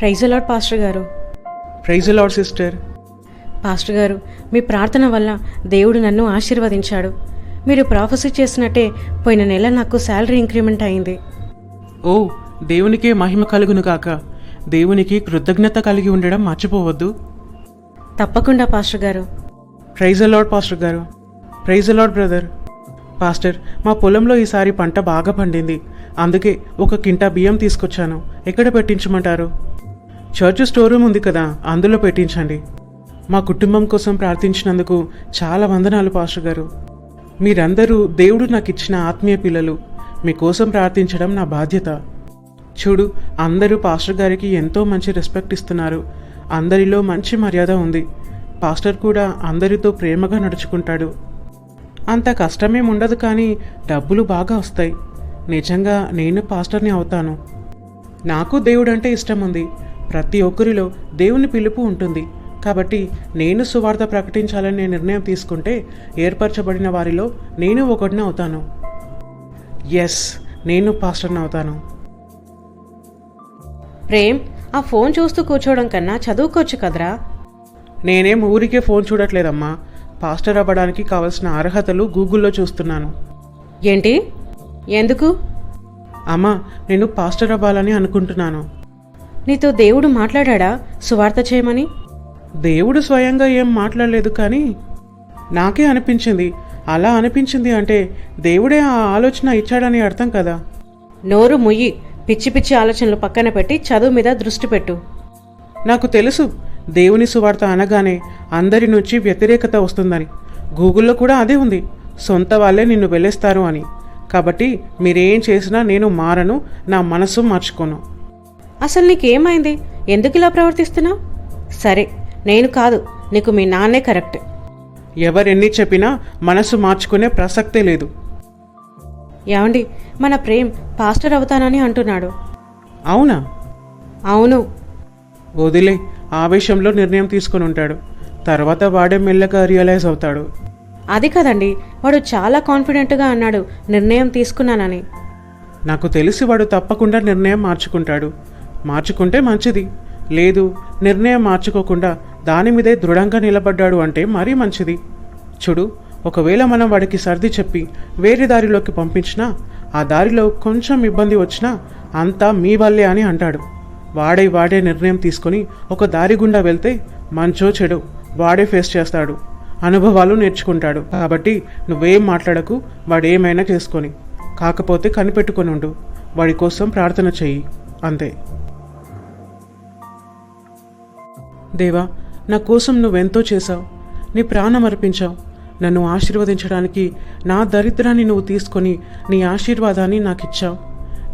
Praise అలాడ్ pastor గారు. Praise lord sister pastor గారు మీ ప్రార్థన వల్ల దేవుడు నన్ను ఆశీర్వదించాడు. మీరు ప్రాఫెసీ చేసినట్టే పోయిన నెల నాకు శాలరీ ఇంక్రిమెంట్ అయింది. ఓ దేవునికే మహిమ కలుగును కాక దేవునికి కృతజ్ఞత కలిగి ఉండడం మర్చిపోవద్దు. తప్పకుండా పాస్టర్ గారు. ప్రైజ్ లాడ్ పాస్టర్ గారు. ప్రైజ్ లాడ్ బ్రదర్ పాస్టర్ మా పొలంలో ఈసారి పంట బాగా పండింది. అందుకే ఒక కింటా బియ్యం తీసుకొచ్చాను. ఎక్కడ పెట్టించమంటారు? చర్చ్ స్టోర్ రూమ్ ఉంది కదా అందులో పెట్టించండి. మా కుటుంబం కోసం ప్రార్థించినందుకు చాలా వందనాలు పాస్టర్ గారు. మీరందరూ దేవుడు నాకు ఇచ్చిన ఆత్మీయ పిల్లలు మీకోసం ప్రార్థించడం నా బాధ్యత. చూడు అందరూ పాస్టర్ గారికి ఎంతో మంచి రెస్పెక్ట్ ఇస్తున్నారు. అందరిలో మంచి మర్యాద ఉంది. పాస్టర్ కూడా అందరితో ప్రేమగా నడుచుకుంటాడు. అంత కష్టమేం ఉండదు కానీ డబ్బులు బాగా వస్తాయి. నిజంగా నేను పాస్టర్ని అవుతాను. నాకు దేవుడంటే ఇష్టం ఉంది ప్రతి ఒక్కరిలో దేవుని పిలుపు ఉంటుంది. కాబట్టి నేను సువార్త ప్రకటించాలని నిర్ణయం తీసుకుంటే ఏర్పరచబడిన వారిలో నేను ఒకటిని అవుతాను. ఎస్ నేను పాస్టర్ని అవుతాను. ప్రేమ్ ఆ ఫోన్ చూస్తూ కూర్చోవడం కన్నా చదువుకోవచ్చు కదరా? నేనేం ఊరికే ఫోన్ చూడట్లేదమ్మా. పాస్టర్ అవ్వడానికి కావలసిన అర్హతలు గూగుల్లో చూస్తున్నాను. ఏంటి? ఎందుకు? అమ్మా నేను పాస్టర్ అవ్వాలని అనుకుంటున్నాను. నీతో దేవుడు మాట్లాడా సువార్త చేయమని? దేవుడు స్వయంగా ఏం మాట్లాడలేదు కానీ నాకే అనిపించింది. అలా అనిపించింది అంటే దేవుడే ఆ ఆలోచన ఇచ్చాడని అర్థం కదా? నోరు ముయ్యి పిచ్చి పిచ్చి ఆలోచనలు పక్కన పెట్టి చదువు మీద దృష్టి పెట్టు. నాకు తెలుసు దేవుని సువార్త అనగానే అందరి నుంచి వ్యతిరేకత వస్తుందని. గూగుల్లో కూడా అదే ఉంది సొంత వాళ్ళే నిన్ను వెళ్ళేస్తారు అని. కాబట్టి మీరేం చేసినా నేను మారను నా మనసు మార్చుకోను. అసలు నీకేమైంది? ఎందుకు ఇలా ప్రవర్తిస్తున్నావు? సరే నేను కాదు నీకు మీ నాన్నే కరెక్ట్. ఎవరెన్ని చెప్పినా మనసు మార్చుకునే ప్రసక్తే లేదు. ఏమండి మన ప్రేమ్ పాస్టర్ అవుతానని అంటున్నాడు. అవునా? అవును. వదిలే ఆవేశంలో నిర్ణయం తీసుకొని ఉంటాడు. తర్వాత వాడే మెల్లగా రియలైజ్ అవుతాడు. అది కదండి వాడు చాలా కాన్ఫిడెంట్గా అన్నాడు నిర్ణయం తీసుకున్నానని. నాకు తెలిసి వాడు తప్పకుండా నిర్ణయం మార్చుకుంటాడు. మార్చుకుంటే మంచిది. లేదు నిర్ణయం మార్చుకోకుండా దాని మీదే దృఢంగా నిలబడ్డాడు అంటే మరీ మంచిది. చూడు ఒకవేళ మనం వాడికి సర్ది చెప్పి వేరే దారిలోకి పంపించినా ఆ దారిలో కొంచెం ఇబ్బంది వచ్చినా అంతా మీ వల్లే అని అంటాడు. వాడే వాడే నిర్ణయం తీసుకొని ఒక దారి గుండా వెళ్తే మంచో చెడు వాడే ఫేస్ చేస్తాడు. అనుభవాలు నేర్చుకుంటాడు. కాబట్టి నువ్వేం మాట్లాడకు వాడేమైనా చేసుకొని. కాకపోతే కనిపెట్టుకొని ఉండు వాడి కోసం ప్రార్థన చెయ్యి. అంతే. దేవా నా కోసం నువ్వెంతో చేశావు. నీ ప్రాణం అర్పించావు. నన్ను ఆశీర్వదించడానికి నా దరిద్రాన్ని నువ్వు తీసుకొని నీ ఆశీర్వాదాన్ని నాకిచ్చావు.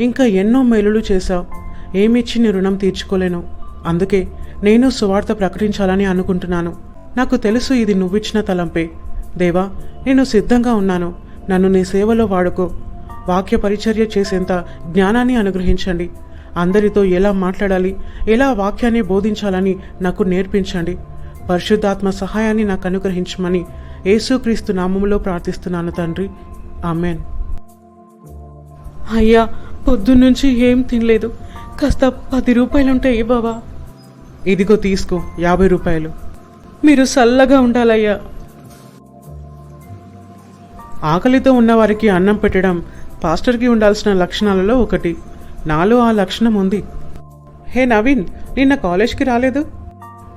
ఇంకా ఎన్నో మేలులు చేశావు. ఏమిచ్చి నీ రుణం తీర్చుకోలేను. అందుకే నేను సువార్త ప్రకటించాలని అనుకుంటున్నాను. నాకు తెలుసు ఇది నువ్విచ్చిన తలంపే. దేవా నేను సిద్ధంగా ఉన్నాను. నన్ను నీ సేవలో వాడుకో. వాక్య పరిచర్య చేసేంత జ్ఞానాన్ని అనుగ్రహించండి. అందరితో ఎలా మాట్లాడాలి ఎలా వాక్యాన్ని బోధించాలని నాకు నేర్పించండి. పరిశుద్ధాత్మ సహాయాన్ని నాకు అనుగ్రహించమని యేసుక్రీస్తు నామములో ప్రార్థిస్తున్నాను తండ్రి. ఆమెన్. అయ్యా పొద్దున్నుంచి ఏం తినలేదు. కాస్త పది రూపాయలుంటే ఇవ్వవా ఇదిగో తీసుకో యాభై రూపాయలు. మీరు చల్లగా ఉండాలయ్యా. ఆకలితో ఉన్నవారికి అన్నం పెట్టడం పాస్టర్కి ఉండాల్సిన లక్షణాలలో ఒకటి. నాలో ఆ లక్షణం ఉంది. హే నవీన్ నిన్న కాలేజ్కి రాలేదు?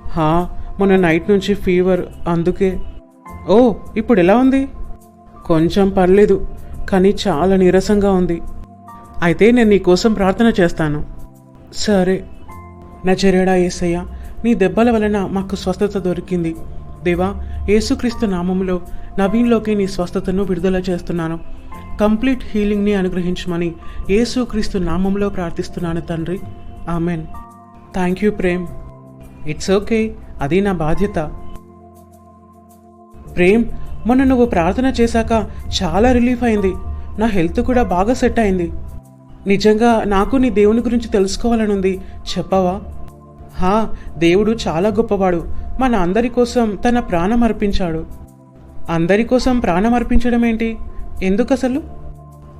హా మొన్న నైట్ నుంచి ఫీవర్ అందుకే. ఓ ఇప్పుడు ఎలా ఉంది? కొంచెం పర్లేదు కానీ చాలా నీరసంగా ఉంది. అయితే నేను నీకోసం ప్రార్థన చేస్తాను. సరే. నజరేడా ఏసయ్య నీ దెబ్బల వలన మాకు స్వస్థత దొరికింది. దేవా యేసుక్రీస్తు నామంలో నవీన్లోకి నీ స్వస్థతను విడుదల చేస్తున్నాను. కంప్లీట్ హీలింగ్ని అనుగ్రహించమని యేసుక్రీస్తు నామంలో ప్రార్థిస్తున్నాను తండ్రి. Amen. Thank you Prem. It's okay అది నా బాధ్యత. ప్రేమ్ మొన్న నువ్వు ప్రార్థన చేశాక చాలా రిలీఫ్ అయింది. నా హెల్త్ కూడా బాగా సెట్ అయింది. నిజంగా నాకు నీ దేవుని గురించి తెలుసుకోవాలనుంది. చెప్పవా? హా దేవుడు చాలా గొప్పవాడు. మన అందరి కోసం తన ప్రాణం అర్పించాడు. అందరి కోసం ప్రాణం అర్పించడం ఏంటి ఎందుకు అసలు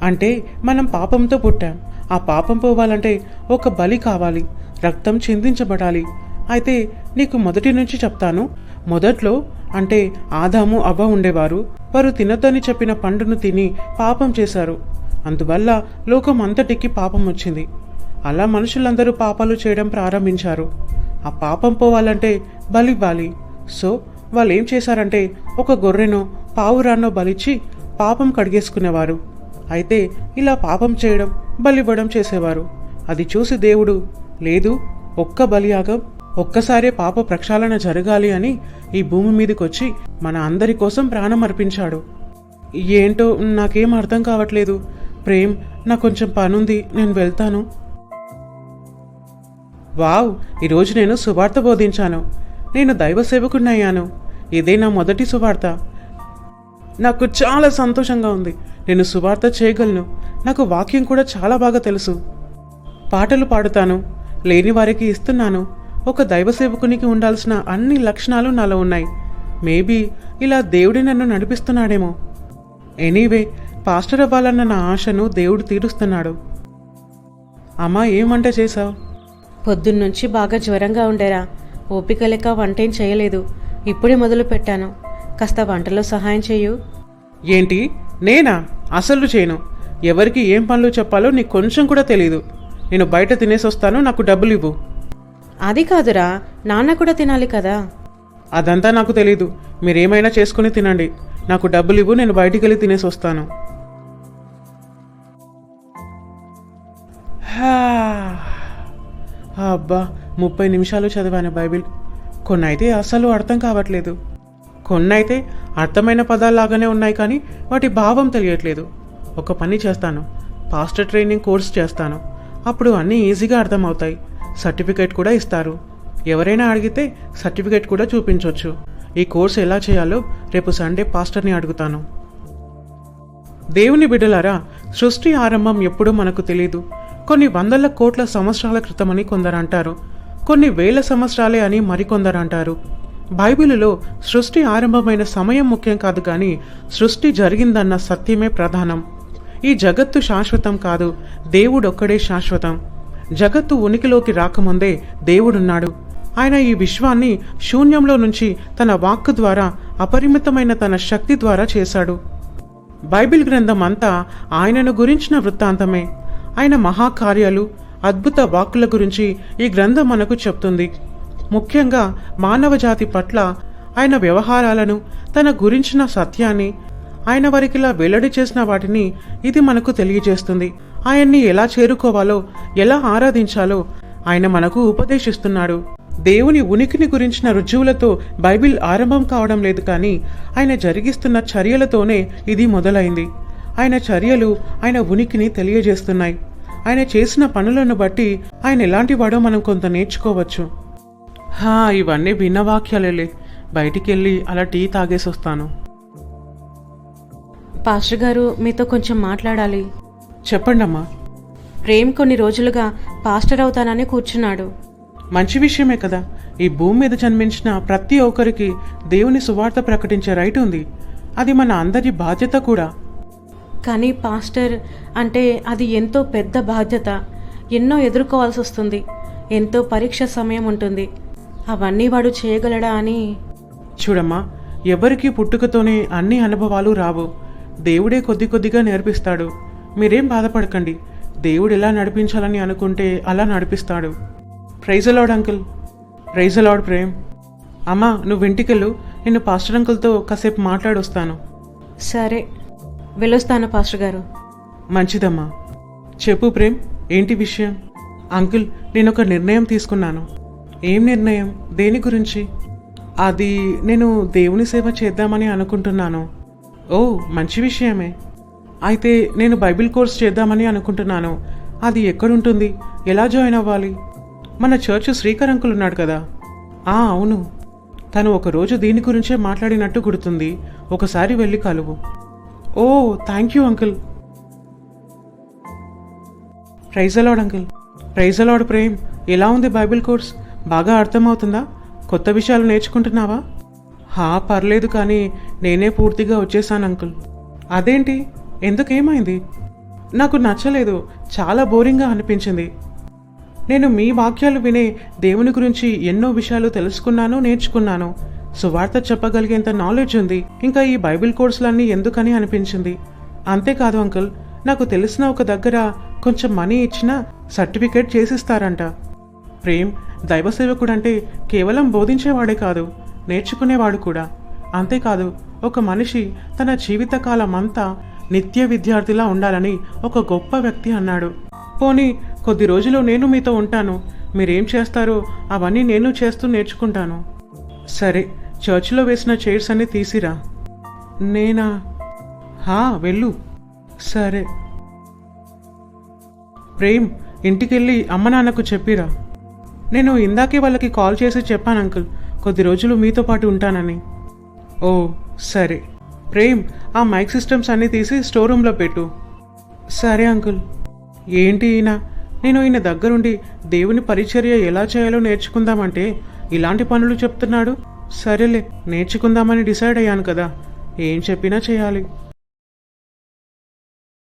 అంటే మనం పాపంతో పుట్టాం. ఆ పాపం పోవాలంటే ఒక బలి కావాలి. రక్తం చిందించబడాలి. అయితే నీకు మొదటి నుంచి చెప్తాను. మొదట్లో అంటే ఆదాము అవ్వ ఉండేవారు. వారు తినొద్దని చెప్పిన పండును తిని పాపం చేశారు. అందువల్ల లోకం అంతటికి పాపం వచ్చింది. అలా మనుషులందరూ పాపాలు చేయడం ప్రారంభించారు. ఆ పాపం పోవాలంటే బలివ్వాలి సో వాళ్ళు ఏం చేశారంటే ఒక గొర్రెనో పావురాన్నో బలిచ్చి పాపం కడిగేసుకునేవారు. అయితే ఇలా పాపం చేయడం బలివ్వడం చేసేవారు. అది చూసి దేవుడు లేదు ఒక్క బలియాగం ఒక్కసారే పాప ప్రక్షాళన జరగాలి అని ఈ భూమి మీదకొచ్చి మన అందరి కోసం ప్రాణం అర్పించాడు. ఏంటో నాకేం అర్థం కావట్లేదు. ప్రేమ్ నాకు కొంచెం పనుంది నేను వెళ్తాను. వావ్ ఈరోజు నేను సువార్త బోధించాను. నేను దైవ సేవకుడినయ్యాను. ఇదే నా మొదటి సువార్త. నాకు చాలా సంతోషంగా ఉంది. నేను సువార్త చేయగలను. నాకు వాక్యం కూడా చాలా బాగా తెలుసు. పాటలు పాడుతాను. లేని వారికి ఇస్తున్నాను. ఒక దైవ సేవకునికి ఉండాల్సిన అన్ని లక్షణాలు నాలో ఉన్నాయి. మేబీ ఇలా దేవుడి నన్ను నడిపిస్తున్నాడేమో. ఎనీవే పాస్టర్ అవ్వాలన్న నా ఆశను దేవుడు తీరుస్తున్నాడు. అమ్మా ఏం వంట చేశావు? పొద్దున్నుంచి బాగా జ్వరంగా ఉండేరా. ఓపిక లేక వంటేం చేయలేదు. ఇప్పుడే మొదలు పెట్టాను కాస్త వంటలో సహాయం చేయు. ఏంటి? నేనా? అసలు చేయను. ఎవరికి ఏం పనులు చెప్పాలో నీకు కొంచెం కూడా తెలీదు. నేను బయట తినేసి వస్తాను నాకు డబ్బులు ఇవ్వు. అది కాదురా. నాన్న కూడా తినాలి కదా. అదంతా నాకు తెలీదు. మీరేమైనా చేసుకుని తినండి. నాకు డబ్బులు ఇవ్వు నేను బయటికి వెళ్ళి తినేసి వస్తాను. అబ్బా ముప్పై నిమిషాలు చదివాను బైబిల్. కొన్ని అయితే అస్సలు అర్థం కావట్లేదు. కొన్ని అయితే అర్థమైన పదాల్లాగానే ఉన్నాయి కానీ వాటి భావం తెలియట్లేదు. ఒక పని చేస్తాను. పాస్టర్ ట్రైనింగ్ కోర్స్ చేస్తాను. అప్పుడు అన్నీ ఈజీగా అర్థమవుతాయి. సర్టిఫికేట్ కూడా ఇస్తారు. ఎవరైనా అడిగితే సర్టిఫికేట్ కూడా చూపించవచ్చు ఈ కోర్స్ ఎలా చేయాలో రేపు సండే పాస్టర్ని అడుగుతాను. దేవుని బిడ్డలారా సృష్టి ఆరంభం ఎప్పుడూ మనకు తెలియదు కొన్ని వందల కోట్ల సంవత్సరాల క్రితమని కొందరు అంటారు కొన్ని వేల సంవత్సరాలే అని మరికొందరు అంటారు బైబిలులో సృష్టి ఆరంభమైన సమయం ముఖ్యం కాదు కానీ సృష్టి జరిగిందన్న సత్యమే ప్రధానం. ఈ జగత్తు శాశ్వతం కాదు దేవుడొక్కడే శాశ్వతం. జగత్తు ఉనికిలోకి రాకముందే దేవుడున్నాడు. ఆయన ఈ విశ్వాన్ని శూన్యంలో నుంచి తన వాక్కు ద్వారా అపరిమితమైన తన శక్తి ద్వారా చేశాడు. బైబిల్ గ్రంథం అంతా ఆయనను గురించిన వృత్తాంతమే. ఆయన మహాకార్యాలు అద్భుత వాక్కుల గురించి ఈ గ్రంథం మనకు చెప్తుంది. ముఖ్యంగా మానవ జాతి పట్ల ఆయన వ్యవహారాలను తన గురించిన సత్యాన్ని ఆయన వారికిలా వెల్లడి చేసిన వాటిని ఇది మనకు తెలియజేస్తుంది. ఆయన్ని ఎలా చేరుకోవాలో ఎలా ఆరాధించాలో ఆయన మనకు ఉపదేశిస్తున్నాడు. దేవుని ఉనికిని గురించిన రుజువులతో బైబిల్ ఆరంభం కావడం లేదు కానీ ఆయన జరిగిస్తున్న చర్యలతోనే ఇది మొదలైంది. ఆయన చర్యలు ఆయన ఉనికిని తెలియజేస్తున్నాయి. ఆయన చేసిన పనులను బట్టి ఆయన ఎలాంటి వాడో మనం కొంత నేర్చుకోవచ్చు. హా ఇవన్నీ విన్న వాక్యాలేలే బయటికి వెళ్ళి అలా టీ తాగేసి వస్తాను పాస్టర్ గారు మీతో కొంచెం మాట్లాడాలి. చెప్పండమ్మా. ప్రేమ్ కొన్ని రోజులుగా పాస్టర్ అవుతానని కూర్చున్నాడు. మంచి విషయమే కదా. ఈ భూమి మీద జన్మించిన ప్రతి ఒక్కరికి దేవుని సువార్త ప్రకటించే రైట్ ఉంది. అది మన అందరి బాధ్యత కూడా. కానీ పాస్టర్ అంటే అది ఎంతో పెద్ద బాధ్యత. ఎన్నో ఎదుర్కోవాల్సి వస్తుంది ఎంతో పరీక్ష సమయం ఉంటుంది. అవన్నీ వాడు చేయగలడా అని. చూడమ్మా ఎవరికి పుట్టుకతోనే అన్ని అనుభవాలు రావు. దేవుడే కొద్ది కొద్దిగా నేర్పిస్తాడు. మీరేం బాధపడకండి. దేవుడు ఎలా నడిపించాలని అనుకుంటే అలా నడిపిస్తాడు. ప్రైజ్ అలాడ్ అంకుల్ ప్రైజ్ అలాడ్ ప్రేమ్ అమ్మా నువ్వు ఇంటికెళ్ళు. నేను పాస్టర్ అంకుల్తో కాసేపు మాట్లాడొస్తాను. సరే. వెళ్ళొస్తాను పాస్టర్ గారు. మంచిదమ్మా. చెప్పు ప్రేమ్ ఏంటి విషయం? అంకుల్ నేను ఒక నిర్ణయం తీసుకున్నాను. ఏం నిర్ణయం? దేని గురించి? అది నేను దేవుని సేవ చేద్దామని అనుకుంటున్నాను. ఓ మంచి విషయమే. అయితే నేను బైబిల్ కోర్స్ చేద్దామని అనుకుంటున్నాను. అది ఎక్కడుంటుంది? ఎలా జాయిన్ అవ్వాలి? మన చర్చ్ శ్రీకర్ అంకుల్ ఉన్నాడు కదా. ఆ అవును. తను ఒకరోజు దీని గురించే మాట్లాడినట్టు గుర్తుంది. ఒకసారి వెళ్ళి కలువు. ఓ thank you uncle praise the lord uncle praise the lord Prem ఎలా ఉంది బైబిల్ కోర్స్? బాగా అర్థమవుతుందా? కొత్త విషయాలు నేర్చుకుంటున్నావా? హా పర్లేదు కానీ నేనే పూర్తిగా వచ్చేసాను అంకుల్. అదేంటి? ఎందుకేమైంది? నాకు నచ్చలేదు. చాలా బోరింగ్గా అనిపించింది. నేను మీ వాక్యాలు వినే దేవుని గురించి ఎన్నో విషయాలు తెలుసుకున్నాను నేర్చుకున్నాను. సువార్త చెప్పగలిగేంత నాలెడ్జ్ ఉంది. ఇంకా ఈ బైబిల్ కోర్సులన్నీ ఎందుకని అనిపించింది? అంతేకాదు అంకుల్. నాకు తెలిసిన ఒక దగ్గర కొంచెం మనీ ఇచ్చినా సర్టిఫికేట్ చేసిస్తారంట. ప్రేమ్ దైవ సేవకుడు అంటే కేవలం బోధించేవాడే కాదు నేర్చుకునేవాడు కూడా. అంతేకాదు ఒక మనిషి తన జీవితకాలం అంతా నిత్య విద్యార్థిలా ఉండాలని ఒక గొప్ప వ్యక్తి అన్నాడు. పోనీ కొద్ది రోజులు నేను మీతో ఉంటాను. మీరేం చేస్తారో అవన్నీ నేను చేస్తూ నేర్చుకుంటాను. సరే చర్చిలో వేసిన చైర్స్ అన్ని తీసిరా. నేనా? హా వెళ్ళు. సరే. ప్రేమ్ ఇంటికెళ్ళి అమ్మ నాన్నకు చెప్పిరా. నేను ఇందాకే వాళ్ళకి కాల్ చేసి చెప్పాను అంకుల్. కొద్ది రోజులు మీతో పాటు ఉంటానని. ఓ సరే. ప్రేమ్ ఆ మైక్ సిస్టమ్స్ అన్నీ తీసి స్టోర్ రూమ్లో పెట్టు. సరే అంకుల్. ఏంటి ఈయన? నేను ఈయన దగ్గరుండి దేవుని పరిచర్య ఎలా చేయాలో నేర్చుకుందామంటే ఇలాంటి పనులు చెప్తున్నాడు. సరేలే నేర్చుకుందామని డిసైడ్ అయ్యాను కదా. ఏం చెప్పినా చేయాలి.